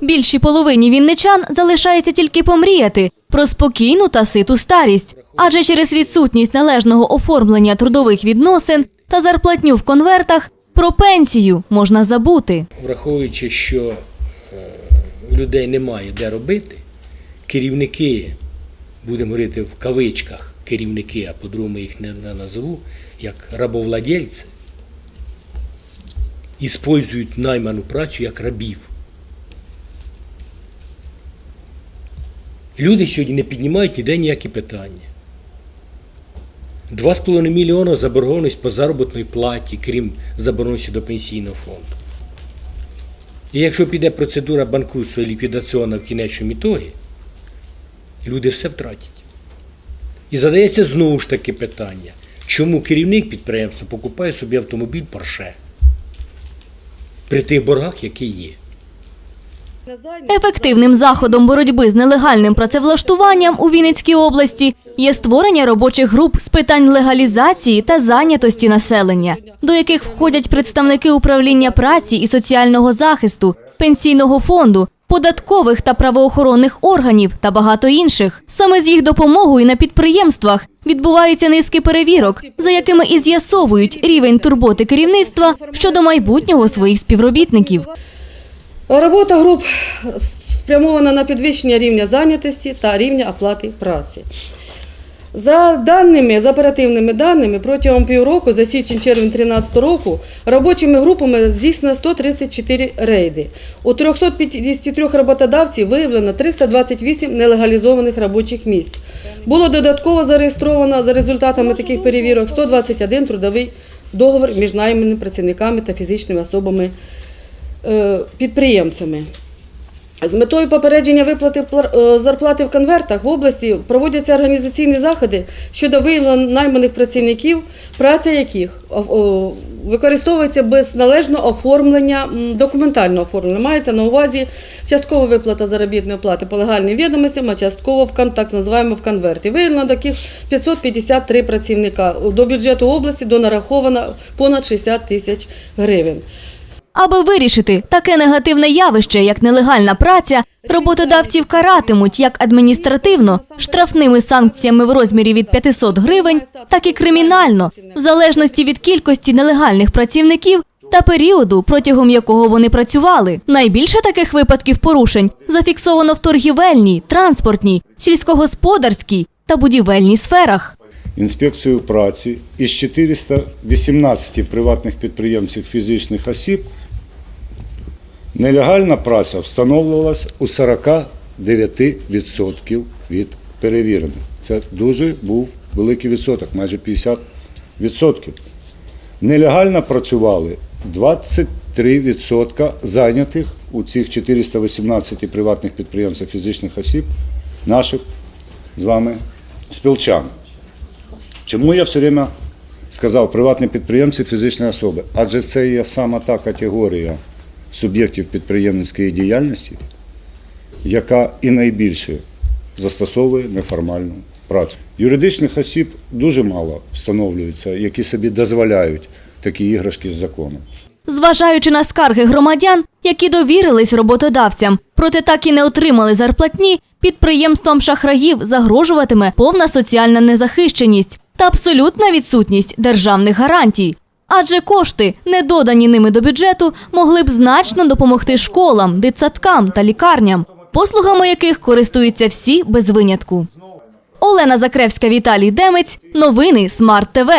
Більшій половині вінничан залишається тільки помріяти про спокійну та ситу старість, адже через відсутність належного оформлення трудових відносин та зарплатню в конвертах про пенсію можна забути. враховуючи, що е, людей немає де робити, керівники, будемо говорити в кавичках керівники, а по-другому їх не, назву, як рабовладельці, іспользують найману працю як рабів. Люди сьогодні не піднімають ніде ніякі питання. 2,5 мільйона заборгованість по заробітній платі, крім заборгованості до пенсійного фонду. І якщо піде процедура банкрутства і ліквідаційна в кінечному ітогі, люди все втратять. І задається знову ж таки питання, чому керівник підприємства покупає собі автомобіль Porsche при тих боргах, які є. Ефективним заходом боротьби з нелегальним працевлаштуванням у Вінницькій області є створення робочих груп з питань легалізації та зайнятості населення, до яких входять представники управління праці і соціального захисту, пенсійного фонду, податкових та правоохоронних органів та багато інших. Саме з їх допомогою на підприємствах відбуваються низки перевірок, за якими і з'ясовують рівень турботи керівництва щодо майбутнього своїх співробітників. Робота груп спрямована на підвищення рівня зайнятості та рівня оплати праці. За даними, за оперативними даними, протягом півроку, за січень-червень 2013 року, робочими групами здійснено 134 рейди. У 353 роботодавців виявлено 328 нелегалізованих робочих місць. Було додатково зареєстровано за результатами таких перевірок 121 трудовий договір між найманими працівниками та фізичними особами підприємцями. З метою попередження виплати е, зарплати в конвертах в області проводяться організаційні заходи щодо виявлення найманих працівників, праця яких використовується без належного оформлення, документального оформлення. Мається на увазі часткова виплата заробітної плати по легальним відомостям, а частково в так називаємо в конверті. Виявлено таких 553 працівника. До бюджету області донараховано понад 60 тисяч гривень. Аби вирішити таке негативне явище, як нелегальна праця, роботодавців каратимуть як адміністративно, штрафними санкціями в розмірі від 500 гривень, так і кримінально, в залежності від кількості нелегальних працівників та періоду, протягом якого вони працювали. Найбільше таких випадків порушень зафіксовано в торгівельній, транспортній, сільськогосподарській та будівельній сферах. Інспекцією праці із 418 приватних підприємців фізичних осіб нелегальна праця встановлювалась у 49% від перевірених. Це дуже був великий відсоток, майже 50%. Нелегально працювали 23% зайнятих у цих 418 приватних підприємців фізичних осіб, наших з вами спілчан. Чому я все время сказав приватні підприємці, фізичні особи? Адже це є саме та категорія суб'єктів підприємницької діяльності, яка і найбільше застосовує неформальну працю. Юридичних осіб дуже мало встановлюється, які собі дозволяють такі іграшки з законом. Зважаючи на скарги громадян, які довірились роботодавцям, проте так і не отримали зарплатні, підприємствам шахраїв загрожуватиме повна соціальна незахищеність та абсолютна відсутність державних гарантій. Адже кошти, не додані ними до бюджету, могли б значно допомогти школам, дитсадкам та лікарням, послугами яких користуються всі без винятку. Олена Закревська, Віталій Демець. Новини Смарт ТВ.